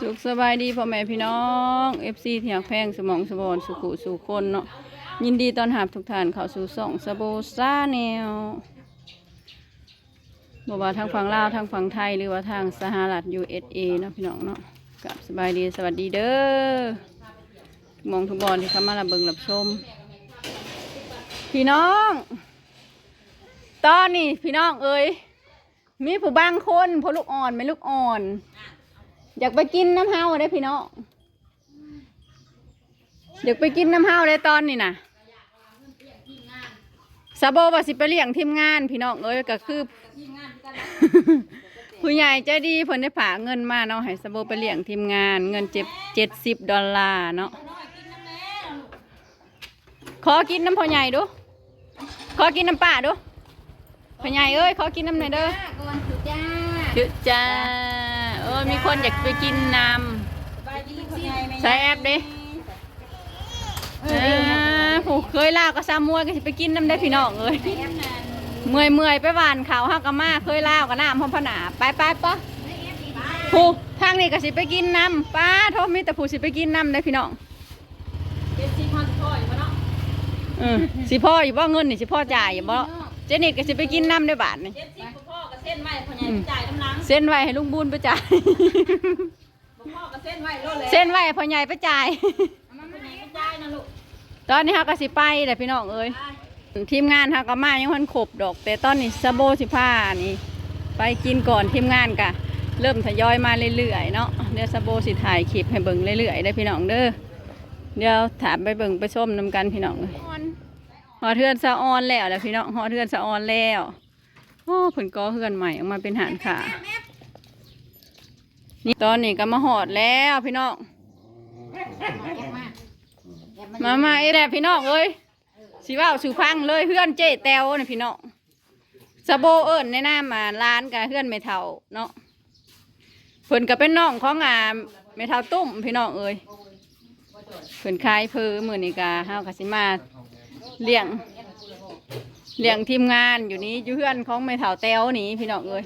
สุขสบายดีพ่อแม่พี่น้องเอฟซีที่อยากแพงสมองสมบอนสุขุสู่คนเนาะยินดีตอนรับทุกท่านเข้าสู่ส่องสโบซาแนวบอกว่าทางฝั่งลาวทางฝั่งไทยหรือว่าทางสหรัฐ USA เนาะพี่น้องเนาะกับสบายดีสวัสดีเด้อมองทุกบอลที่เข้ามารับเบิงรับชม พี่น้อง ตอนนี้พี่น้องเอ้ยมีผู้บางคนพอลูกอ่อนไม่ลูกอ่อน อยากไปกินน้ำเฮาได้พี่น้องอยากไปกินน้ำเฮาได้ตอนนี้นะซาโบว่าสิไปเลี้ยงทีมงาน พี่น้องเอ้ยก็คือ ผู้ใหญ่ใจดีเพิ่นได้ผาเงินมาเนาะให้ซาโบไปเลี้ยงทีมงาน เงินเจ็บเจ็ดสิบดอลลาร์เนาะขอกินน้ำพ่อใหญ่ดู ขอกินน้ำป้าดูพ่อใหญ่เอ้ยขอกินน้ำหน่อยเด้อก่อนคือจ้าจุจ้าเออมีคนอยากไปกินน้สบายดีคุณยายไหมำใส่แอปดิเออผู้เคยลาวก็ซ้ำมวยก็สิไปกินน้ำได้พี่น้องเอ้ยแอปนั้นเมื่อยเมื่อยๆไปหวานเขาวห้ากะมาเคยลาวกับน้ำพร้อมผนาไปไปปะผู้ทางนี้ก็สิไปกินน้ำป้าโทษมีแต่ผู้สิไปกินน้ำได้พี่น้องเจ็ดสิบพันพ่ออยู่ปะเนาะเออสิพ่ออยู่บ่เงินนี่สิพ่อจ่ายอยู่บ่เจนิดก็สิไปกินน้ำได้บาทนี่ เจ็ดสิบพ่อกับเส้นไหวพ่อใหญ่จ่ายน้ำล้างเส้นไว้ให้ลุงบุญไปจ่ายพ่อกับเส้นไหวรถเลยเส้นไว้ให้พ่อใหญ่ไปจ่ายมันพ่อใหญ่ก็จ่ายนะลูกตอนนี้ฮะก็สิไปแหละพี่น้องเอ้ยทีมงานฮะก็มายังพันขบดอก แต่ตอนนี้สะโบสิผ้านี่ ไปกินก่อนทีมงานกะ เริ่มทยอยมาเรื่อยๆเนาะเดี๋ยวสะโบสิถ่ายคลิปให้เบิ่งเรื่อยๆได้อพี่น้องเด้อเดี๋ยวถามไปเบิ่งไปชมนำกันพี่น้องเลยหอเทือนสะออนแล้วแหละพี่น้องหอเทือนสะออนแล้ว โอ้ผลก่อเฮือนใหม่ออกมาเป็นหานขานี่ตอนนี้ก็มาหอดแล้วพี่น้อง มามาไอ้แหละพี่น้องเอ้ยสิว่าสู่พังเลยเพื่อนเจ๊แตวนี่พี่น้องสะโบเอิญในหน้ามาร้านกับเพื่อนไม่เท่าเนาะเพิ่นก็เป็นน้องของอ่าไม่เท่าตุ้มพี่น้องเอ้ยเพิ่นขายเพอมือนี่กาเฮากะสิมาเลี้ยง เลี้ยงทีมงานอยู่นี้อยู่เพื่อนของไม่เท่าแตวนี่พี่น้องเอ้ย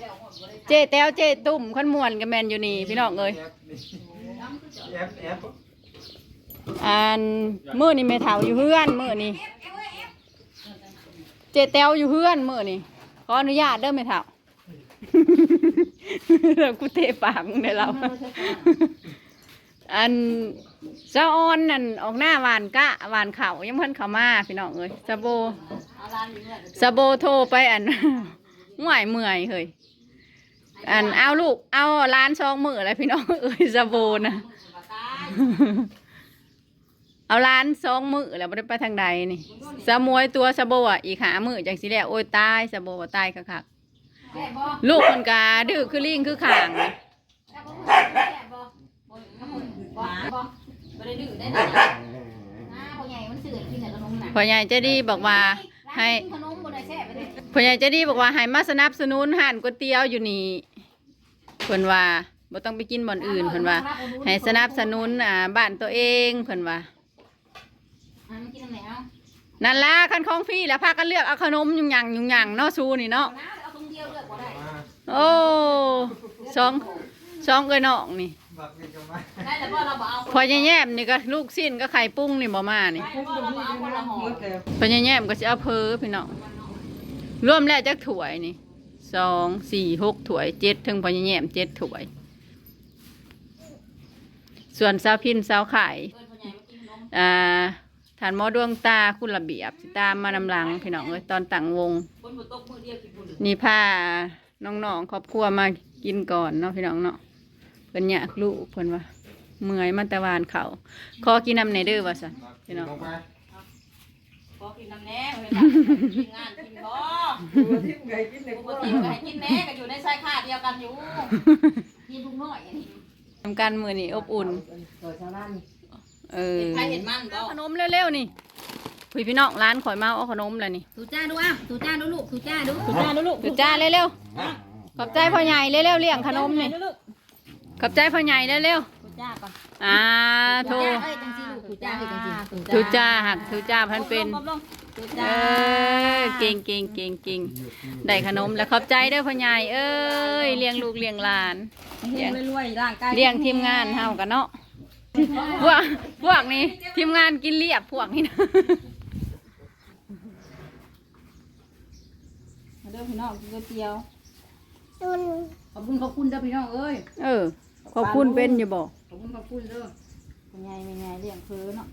เจ๊แตวเจ๊ตุ้มขันมวนกับแมนอยู่นี่พี่น้องเอ้ยอันมือนี่ไม่เท่าอยู่เพื่อนมือนี่เจแตวอยู่เพื่อนมือนี่ขออนุญาตเด้อไม่เท่าเรากูเตะปากมึงได้เราอันเจ้าออนนั่นออกหน้าหวานกะหวานเข่ายังเพิ่นเขามาพี่น้องเอ้ยสะโบ เอาล้านอยู่เนี่ยสะโบโทรไปอันห่วยเมื่อยเฮ้ยอันเอาลูกเอาร้านซองมืออะไรพี่น้องเอ้ยสะโบนะตายเอาร้านสองมือแล้วไม่ได้ไปทางใดนี่สะมวยตัวสะโบอะอีกหามือจังสิแล้วโอ้ยตายสะโบว่าตายคักแซ่บบ่ๆลูกมันกาดื้อคือลิงคือข่างเลยแซ่บบ่แซ่บบ่บ่บ่บ่บ่ได้ดื้อได้นะอ่าพ่อใหญ่มันสื่อกินแต่ขนมน่ะพ่อใหญ่เจะดีบอกว่า ให้ขนมบ่ได้แซ่บไปเลยพ่อใหญ่เจะดีบอกว่าให้มาสนับสนุนห่านก๋วยเตี๋ยวอยู่นี่เพิ่นว่าบ่ต้องไปกินบ่อนอื่นเพิ่นว่าให้สนับสนุนอ่าบ้านตัวเองเพิ่นว่าอ่ามันกินตรงไหนเอานั่นล่ะคันของฟรีแล้วพากันเลือกเอาขนมยุ่งหยังยุ่งหยังเนาะซูนี่เนาะเอาน้ำเอาตรงเดียวเลือกบ่ได้โอ้สองสองเอ้ยน้องนี่ บักนี่ก็มาได้แต่ว่าเราบ่เอาพอแย่ๆนี่ก็ลูกสิ้นก็ไข่ปุ้งนี่บ่มานี่ได้แต่ว่าเราบ่เอาคนละห่อหมดแล้วพอแย่ๆก็สิเอาเพอพี่น้องรวมแล้วจักถ้วยนี่สองสี่หกถ้วยเจ็ดถึงพอแย่ๆเจ็ดถ้วย ส่วนสาวพินสาวไข่เอิ้นพ่อใหญ่มากินขนมอ่าฐานหมอดวงตาคุณระเบียบสิตามมานำหลังพี่น้องเอ้ยตอนตั้งวง คนบ่ตกมือเดียวกินบุญ นี่พาน้องๆครอบครัวมากินก่อนเนาะพี่น้องเนาะ เพิ่นอยากลูกเพิ่นว่าเมื่อยมันแต่วานเขาขอกินน้ำในเด้อว่าซั่นพี่น้องลงมาขอกินน้ำแหน่เวลากินงานกินบ่ตัวที่ไงกินในปคกรัวติก็ให้กินแหน่ก็อยู่ในสายค่าเดียวกันอยู่กินทุกน้อยอันนี้ทำการมือนี่อบอุ่นต่อชาวบ้านเออใครเห็นมันก็เอาขนมเร็วๆนี่พี่พี่น้องร้านข่อยมาเอาขนมแล้วนี่ถูจ้าดูอะถูจ้าดูลูกถูจ้าดูถูจ้าลูกถูจ้าเร็วๆขอบใจพ่อใหญ่เร็วๆเลี้ยงขนมนี่ ขอบใจพ่อใหญ่เร็วถูจ้าก่อนอ่าโทจ้าเอ้ยจังสิลูกถูจ้าเอ้ยจังสิทุจ้าหักทุจ้าพันเป็น ก้มลงถูเอจ้าอเก่งเก่งเก่งเก่งได้ขนมแล้วขอบใจเด้อพ่อใหญ่เอ้ยเลี้ยงลูกเลี้ยงหลานเฮงรวยๆร่างกายเลี้ยงทีมงานเฮากันเนาะพวกพวกนี้ทีมงานกินเรียบพวกนี้นะมาเด้อพี่น้องกินก๋วยเตี๋ยวขอบคุณขอบคุณเด้อพี่น้องเอ้ยเออ ขอบคุณเป็นอยู่บ่ขอบคุณขอบคุณเด้อเป็นไงเป็นไงเลี้ยงเพ้อเนาะ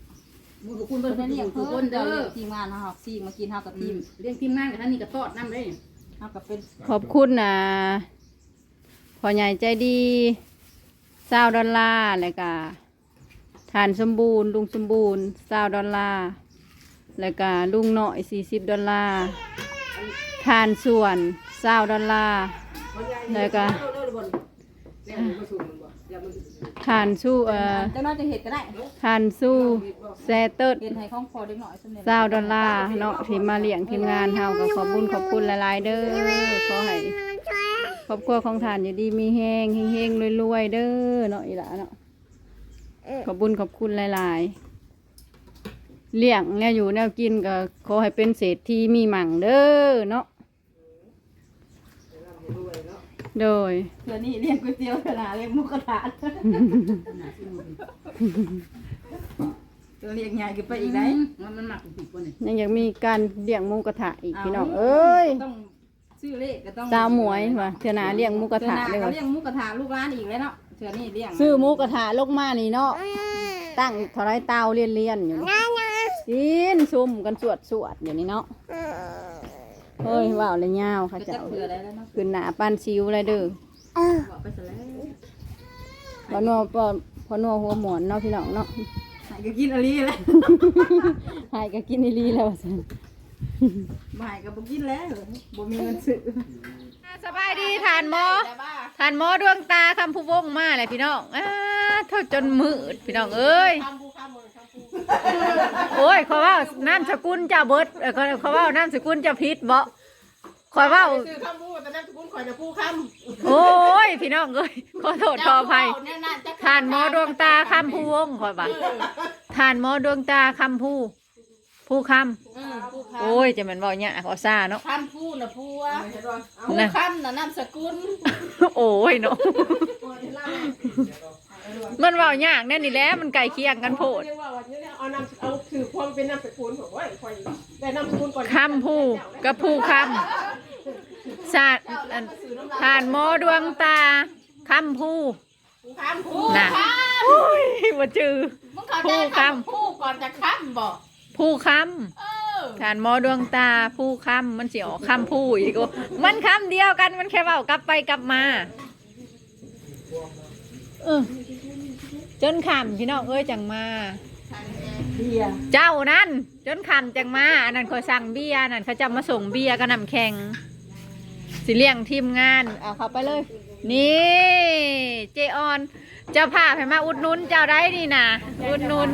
บุญขอบคุณเพิ่นได้เลี้ยงเพ้อเด้อทีมงานเฮาซีมากินเฮากับทีมเลี้ยงทีมงานกับท่านนี่ก็ทอดน้ำเลยเฮากับเป็นขอบคุณนะพ่อใหญ่ใจดีเศร้าดอลลาร์แล้วก็ทานสมบูรณ์ลุงสมบูรณ์เศร้าดอลลาร์แล้วก็ลุงหน่อยสี่สิบดอลลาร์ทานส่วนเศร้าดอลลาร์แล้วก็ ทานสู้เอ่อเจ้าน้อยจะเฮ็ดก็ได้ทานสู้แซเติร์ดเฮ็ดให้ของพอเด็กน้อยซั่นแหละเศร้าดอลลาร์เนาะที่มาเลี้ยงทีมงานเฮาก็ขอบคุญขอบคุณหลายๆเด้อขอให้ครอบครัวของทานอยู่ดีมีแห้งเฮงๆรวยๆเด้อเนาะอีหล่ะเนาะขอบคุญขอบคุณหลายๆเลี้ยงแนวอยู่แนวกินก็ขอให้เป็นเศรษฐีมีหมั่งเด้อเนาะ โดยเทื่อนี้เลี้ยงก๋วยเตี๋ยวขนาดเลี้ยงหมูกระทะตัวเลี้ยงใหญ่ขึ้นไปอีกได้มันมันหมักผิดคนนี่ยังอยากมีการเลี้ยงหมูกระทะอีกพี่น้องเอ้ยต้องซื้อเลขก็ต้องสาวหมวยว่ะเทื่อหนาเลี้ยงหมูกระทะเทื่อหเลยน้าก็ว่ะเลี้ยงหมูกระทะลูกร้านอีกแล้วเนาะเทื่อนี้เลี้ยงซื้อหมูกระทะลกมานี่เนาะตั้งเท่าไรเตาเลียนเลียนๆอยู่กินซุ่มกันสวดสวดอยู่นี่เนาะ เฮ้ยว่าวเลยยาวก็ค่ะจะเจ้าเผื่อได้แล้วเนาะขึ้นหนาปานซิวเลยเด้อบอกไปซะแล้วพอนัวพอพอนัวหัวหมอนเนาะพี่น้องเนาะหายก็กินอะไรแล้วหายก็กินอีหลีแล้วว่าซั่นบ่หายก็บ่กินแล้วบ่มีเงินซื้อสบายดีทานหมอทานหมอดวงตาคำผู้วงมาเลยพี่น้องอ้าเท่าจนมืดพี่น้องเอ้ย โอ้ยเขาว่าน้ำสกุลเจ้าเบิดเออเขาเขาว่าน้ำสกุลเจ้าพิษบ่ขอยว่าซื้อข้าวมูแต่น้ำสกุลข่อยจะพูคโอ้ยพี่น้องเอ้ยขอโทษขออภัยทานหมอดวงตาคำผู้วงขอยบ่าทานหมอดวงตาคำผู้ผู้คำโอ้ยจะแมันบอกเนี่ยขอซาเนาะำคำพูดนะพูวะนะคำนะนามสกุลโอ้ยเนาะ มันเว่ายากแน่นี่แหละมันไก่เคียงกันโพดเรียกว่าวันนี้เอานามเอาถือความเป็นนามสกุลผมว่าข่อยแต่นามสกุลก่อนคำผู้กับผู้คำศาสตร์อันทานหมอดวงตาคำผู้คำพูดน่ะโอ้ยว่าจือมึงเข้าใจคำพูดก่อนจะคำบอกผู้คเออำทานหมอดวงตาผู้คำมันเสียออกคำผู้อีกว่ามันคำเดียวกันมันแค่เว่ากลับไปกลับมา เออ จนคำพี่น้องเอ้ยจังมา เบียร์เจ้านั่นจนคำจังมาอันนั้นเขาสั่งเบียร์นั่นเขาจะมาส่งเบียร์กับน้ำแข็งสิเลี้ยงทีมงานเอาเข้าไปเลย นี่เจออนเจ้าพาให้มาอุดหนุนเจ้าได้นี่นะอุดหนุน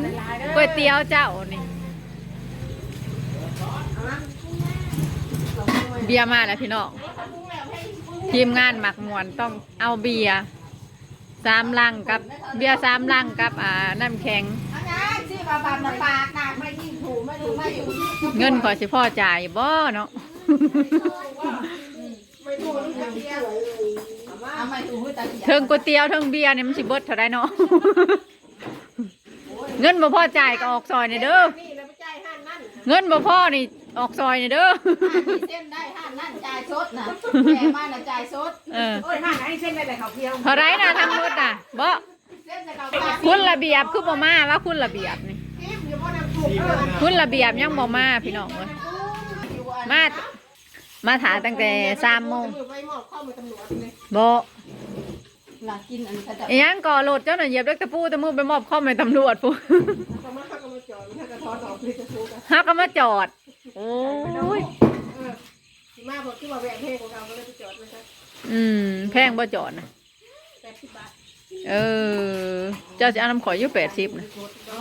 ก๋วยเตี๋ยวเจ้านี่เบียร์มาแล้วพี่น้องทีมงานหมักมวนต้องเอาเบียร์ สามลังกับเบียร์สามลังกับอ่าน้ำแข็งอันนั้นที่บาบามาปากนะไม่ยิ่งถูไม่ถูไม่ถูเงินขอสิพ่อจ่ายบ่เนาะ ไม่ถูนี่จะเบียร์เอามาถูตาเสียเทิงก๋วยเตี๋ยวเทิงเบียร์เนี่ยมันสิเบิดเท่าไรเนาะ เงินบ่พ่อจ่ายก็ออกซอยนี่เด้อ นี่แล้วไม่ใจห้านนั่น เงินบ่พ่อนี่ ออกซอยนี่เด้อมีเส้นได้ห้านั่นจ่ายสดนะแม่มาน่ะจ่ายสดเออโอ้ยห้านไหนเส้นได้แต่เขาเพียวเท่าไรนะทั้งหมดน่ะบ่เส้นจะเก่าปากคุณระเบียบคือบ่มาว่าคุณระเบียบนี่ ทิมอยู่บนน้ำถูกเออคุณระเบียบยังบ่มาพี่น้องเอ้ยมา มาถาตั้งแต่3โมงไปมอบข้อมูลตำรวจเลยบ่หลักกินอันนี้เขาจะอีหยังก่อโหลดเจ้าหน่อยเหยียบเล็กตะปูตะมือไปมอบข้อมให้ตำรวจปุ๊ก็มาเข้าก็มาจอดถ้ากระท้อนออกเลยจะถูกอะฮักก็มาจอด โอ้ยเออมาบอกที่ว่าแหวนเพลงของเราก็เลยไปจอดไว้ซะอืม แพงบ่จอดนะแปดสิบบาทเออ เจ้าจะเอาน้ำข่อยอยู่แปดสิบนะอ๋อ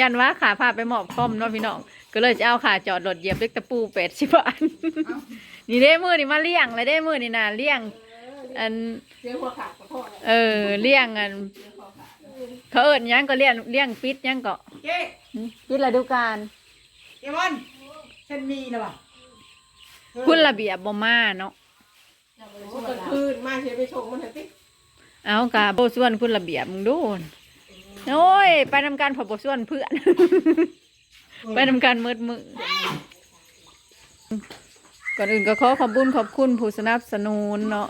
ยันว่าขาพาไปหมอบคอมเนาะพี่น้อง ก็เลยจะเอาขาจอดรถเหยียบเล็กตะปูแปดสิบบาทนี่ได้มือนี่มาเลี้ยงเลยได้มือนี่นะเลี้ยง อันเสียหัวขาดขอโทษเลยเออเลี้ยงอัน เขาเอิ้นหยังก็เลี้ยงเลี้ยงปิดหยังก็เจ๊ปิดฤดูกาลเจวันเส้นมีนะวะคุณระเบียบบ่มาเนาะโอ้กลางคืนมาเสียไปชงมันเถอะติเอากะบ่ส่วนคุณระเบียบมึงดูโอ้ย ไปนำการพอบ่ส่วนเพื่อน ไปนำการมืดมือ ก่อนอื่นก็ขอขอบคุญขอบคุณผู้สนับสนุนเนาะ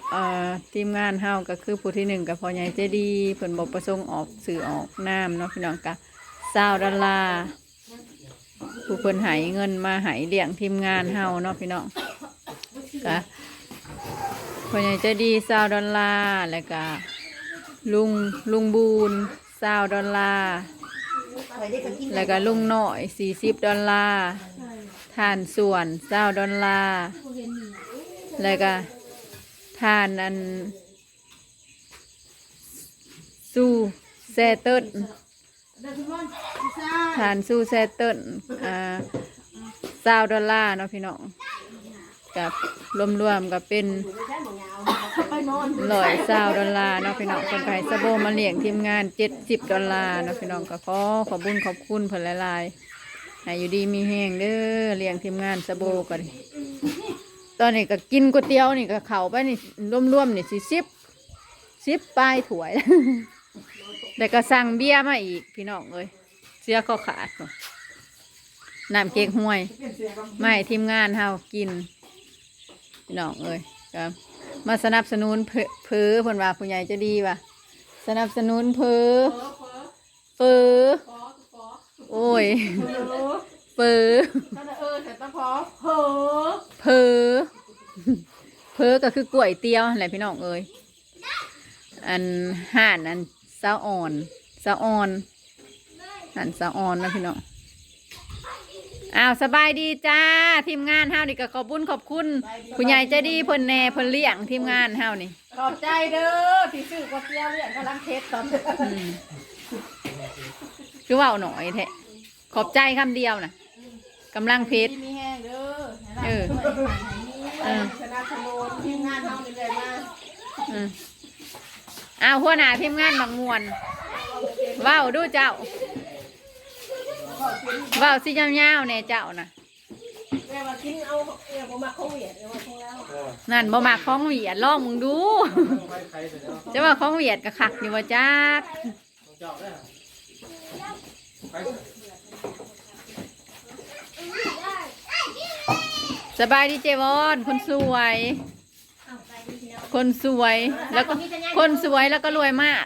ทีมงานเฮาก็คือผู้ที่หนึ่งกับพ่อใหญ่ใจดีเพิ่นบ่ประสงค์ออกสื่อออกน้ำเนาะพี่น้องกะซาวดอลลาร์ผู้เพิ่นหายเงินมาหายเลี้ยงทีมงานเฮาเนาะพี่น้องกะพ่อใหญ่ใจดีซาวดอลลาร์แล้วก็ลุงลุงบูนซาวดอลลาร์แล้วก็ลุงหน้อยสี่สิบดอลลาร์ ทานส่วนซาดอลลาร์แล้วก็ทานอันสู้แซเติร์นทานสู้แซเติร์นอ่าซาดอลลาร์เนาะพี่น้องกับรวมๆกับเป็นไปนอนร้อยซาวดอลลาร์เนาะพี่น้องคนไก่สะโบมาเลี้ยงทีมงานเจ็ดสิบดอลลาร์เนาะพี่น้องก็ขอขอบุญขอบคุณเพิ่นหลายๆ ให้อยู่ดีมีแห้งเด้อเลี้ยงทีมงานสะโบกันตอนนี้ก็กินก๋วยเตี๋ยวนี่ก็เข่าไปนี่ร่วมๆนี่สิสิบสิบปลายถวยแต่ก็สั่งเบี้ยมาอีกพี่น้องเอ้ยเสียก็ขาดน้ำเก๊กฮวย ไม่ทีมงานเฮากิน พี่น้องเอ้ยก็มาสนับสนุนเพอเพอเพิ่นว่าผู้ใหญ่จะดีว่ะสนับสนุนเพือเฟอ โอ้ยเฟอเฟอถ้าเออแต่ตะพอเฟอเพอเพอก็คือกล้วยเตี๋ยวอะไรพี่น้องเอ้ยอันห่านอันสาอ่อนสาอ่อนห่านสาอ่อนนะพี่น้องอ้าวสบายดีจ้าทีมงานเฮานี่ก็ขอบคุญขอบคุณผู้ใหญ่ใจดีเพิ่นแน่เพิ่นเลี้ยงทีมงานเฮานี่ขอบใจเด้อที่ซื้อก๋วยเตี๋ยวเนี่ยงกำลังเทสตอนนี้ คือเว่าหน่อยแท้ขอบใจคำเดียวนะกำลังเพชรมีแห้งเด้อเออเออสนับสนุนทีมงานเฮานี่เลยมาอืมอ้าวหัวหน้าทีมงานบางมวนเว้าวดูเจ้าเว้าวสิยาวๆเนี่ยเจ้านะแม่ว่ากินเอาเออบ่มาคงเหวียดเออมาคงแล้วนั่นบ่มาของเหวียดลองมึงดูไปใครเสร็จแล้วจะว่าของเหวียดก็คักอยู่ว่าจักต้องเจาะได้ไป สบายดีเจวอนคนสวย คนสวยแล้วก็คนสวยแล้วก็รวยมาก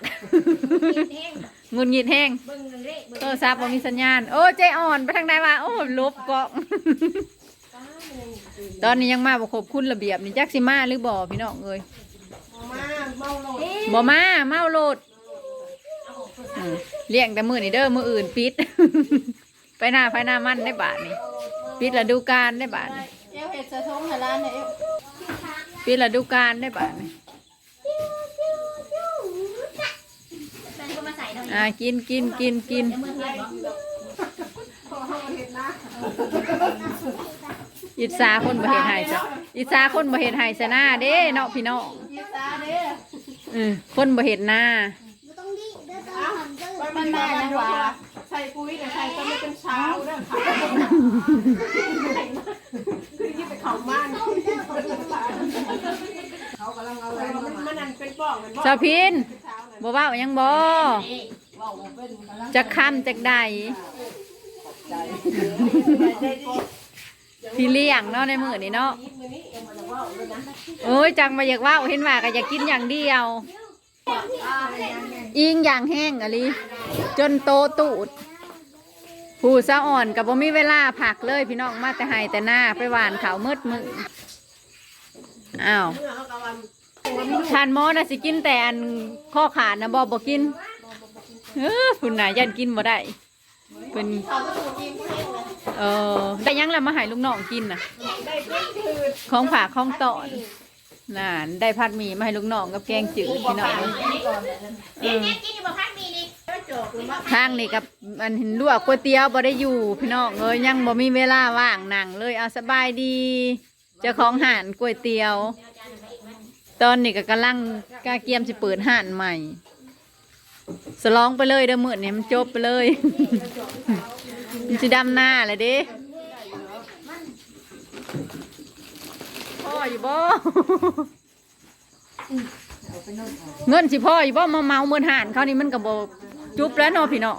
งุนหงิดแห้งเบิ่งหนึ่งเละเบิ่งโทรศัพท์บ่มีสัญญาณ โอ้เจอ่อนไปทางใดวะโอ้ลบกล้องตอนนี้ยังมาบ่ครบคุณระเบียบนี่จักสิมาหรือบ่พี่น้องเอ้ยเอามาเมาโลดบ่มาเมาโลดอืม เลี้ยงแต่มื้อนี้เด้อมื้ออื่นปิด ไปหน้าไปหน้ามันได้บาทนี่ปิดฤดูกาลได้บาทนี่เอวเห็ดสะทงให้ร้านเนี่ยเอวปิดฤดูกาลได้บาทนี่แฟนก็มาใส่เราอ่ากินกินกินกินเมื่อเฮ็ดบ่พอเฮาเห็ดนะอิจฉาคนบ่เฮ็ดให้ซะอิจฉาคนบ่เฮ็ดให้ซะหน้าเด้เนาะพี่น้องยีสาเด้อเออคนบ่เฮ็ดหน้าอ้าวไป มันมาจังหวะใส่ปุ๋ยเนี่ยใส่ต้นไม่เป็นเช้าเด้อค่ะคือที่ไปเขาม่านเขากำลังเอาอะไรมันมันนั่นเป็นป้องเป็นป้องเจ้าพินเช้านั่นบ่เว้าหยังบ่จักคำจักใดที่เลี้ยงเนาะในมื้อนี้เนาะยิ้มมือนี้เอ็มมันจะว่าเลยนะโอ้ยจังมาอยากเว้าเห็นว่าก็อยากกินอย่างเดียว อิงอย่างแห้งอะลิจนโตตูดผู้สะอ่อนกับบ่มีเวลาผักเลยพี่น้องมาแต่ไห้แต่หน้าไปหวานเขาวมืดมึงอ้าวเมื่อเขากำลังทานหมอนะสิกินแต่อันข้อขาดนะบอบ่กินเออคุณน่ะยันกินบ่ได้เป็นเอออได้ยังละมาให้ลูกน้องกินนะของฝากของตอน น่ะได้พัดหมี่มาให้ลูกน้องกับแกงจืดพี่น้องเออกินอยู่บ่พักมีนี่จบหรือว่าทางนี่กับมันเห็นลวกก๋วยเตี๋ยวบ่ได้อยู่พี่น้องเอ้ยยังบ่มีเวลาว่างนั่งเลยเอาสบายดีเจ้าของหานก๋วยเตี๋ยวตตอนนี้ก็กำลังกาเกียมสิเปิดห้านใหม่ สลองไปเลยเด้อมื้อนี้มันจบไปเลย มันสิดำหน้าเลยเด้ ออยู่บ่เงินสิพ่ออยู่บ่มาเมาเมินหานเขานี่มันก็บ่จุบแล้วเนาะพี่เนาะ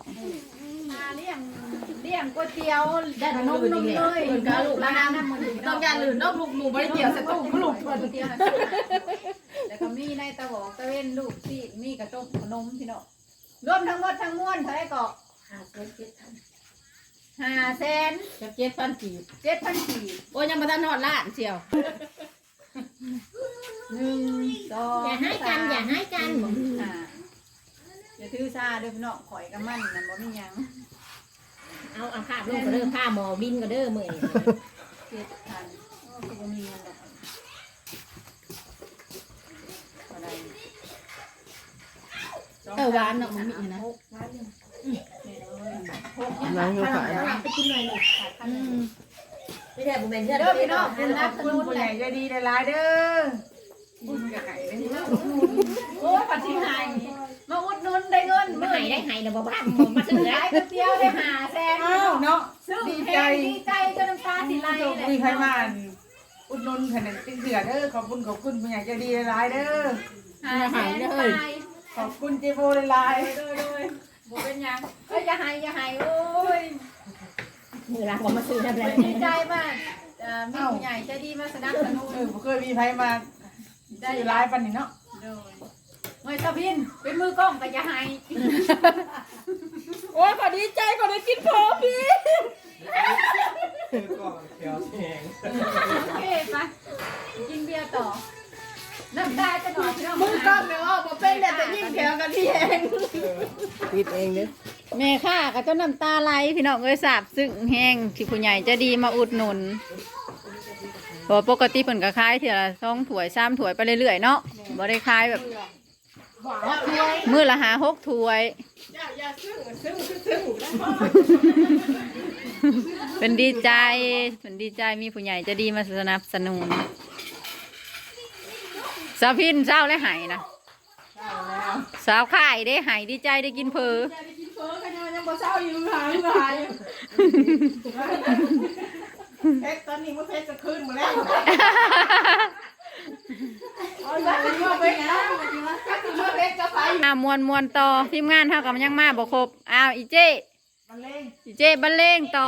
มาเลี้ยงเลี้ยงก๋วยเตี๋ยวได้ขนมนมเลยก็ลูกละน้ำมันต้องการลื่นนอกลูกหนูบ่ได้เกี่ยวสตูก็ลูกก๋วยเตี๋ยวแล้วก็มีในตะบอกตะเวนลูกที่มีกระต้มขนมพี่น้องรวมทั้งหมดทั้งมวลเท่าไหร่ก็ห้าแสนจะเจ็ดพันกี่เจ็ดพันสี่โอ้ยังมาทันหอดล้านเชียว หนึ่งสองอย่าให้กันอย่าให้กันอ่าอย่าถือซาเด้อพี่น้องข่อยกับมันนั่นบ่มีหยังเอาเอาผ้าลงก็เด้อผ้าหมอบินก็เด้อมื้อนี้เจ็ดพันโอ้คือบ่มีเงินดอกอะไรเออหวานเนาะมันมีนะ หกล้านหนึ่งหกร้านเขาขาย ไปกินหน่อยหนึ่ง ไม่ใช่บุเมนเชื่อเด้อพี่น้องคุณนับสคุณนุนผู้เลใหญ่ยใจดีหลายๆเด้อบุญกับไก่เลยโอ้ยปัดที่หายมาอุดหนุนได้เงินมามื้อให้ได้นี้ให้นะบ่บ้านมาซื้อขายก๋วยเตี๋ยวได้หาแสนอ้าวเนาะซึ่งดีแพใจงดีใจจนน้ำตาสิไหลเลยมีใครมาอุดหนุนแผ่นติ๊กเดือเด้อขอบคุณขอบคุณผู้ใหญ่ใจดีหลายๆเด้อหาแสนไปขอบคุณเจโบหลายโดยโดยบ่เป็นหยังเอ้ยอย่าหายอย่าหายโอ้ย มือหลังผมมาซื้อได้เลยดีใจมากเอ่อมีผู้ใหญ่ใจดีมาสนับสนุนเออบ่เคยมีใครมาได้หลายปันนี่เนาะโดยเมื่อสะพินเป็นมือกล้องไปอย่าหายโอ้ยขอดีใจขอได้กินพอพี่ก็เขียวแข็งโอเคปะกินเบียร์ต่อน้ำตาจะหน่อยพี่น้องมือกล้องเนี่ยว่าบ่เป็นแต่จะยิ่งแถวกันที่เองปิดเองเนี่ย แม่ค่าก็จนน้ำตาไหลพี่น้องเอ้ยสาบซึ้งแห้งที่ผู้ใหญ่จะดีมาอุดหนุนเพราะปกติเพิ่นก็ขายเท่าละสองถ้วยสามถ้วยไปเรื่อยๆเนาะบ่ได้ขายแบบมื้อละหาหกถ้วย เป็นดีใจเป็นดีใจมีผู้ใหญ่จะดีมาสนับสนุนสาวพินเศร้าและหายนะสาวข่ายได้หายดีใจได้กินเพอ เฟอกันยังยังบ่เศร้าอยู่หางหายเพชรตอนนี้ว่าเพชรจะขึ้นมาแล้วเอาอย่างนี้ว่าเพชรนะก็คือว่าเพชรจะไปอ่ามวนมวนต่อทีมงานเท่ากับยังมาบ่ครบอ้าวอีเจ้มันเล่งอีเจ้บรรเลงต่อ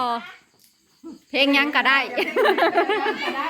เพลงหยังก็ได้ได้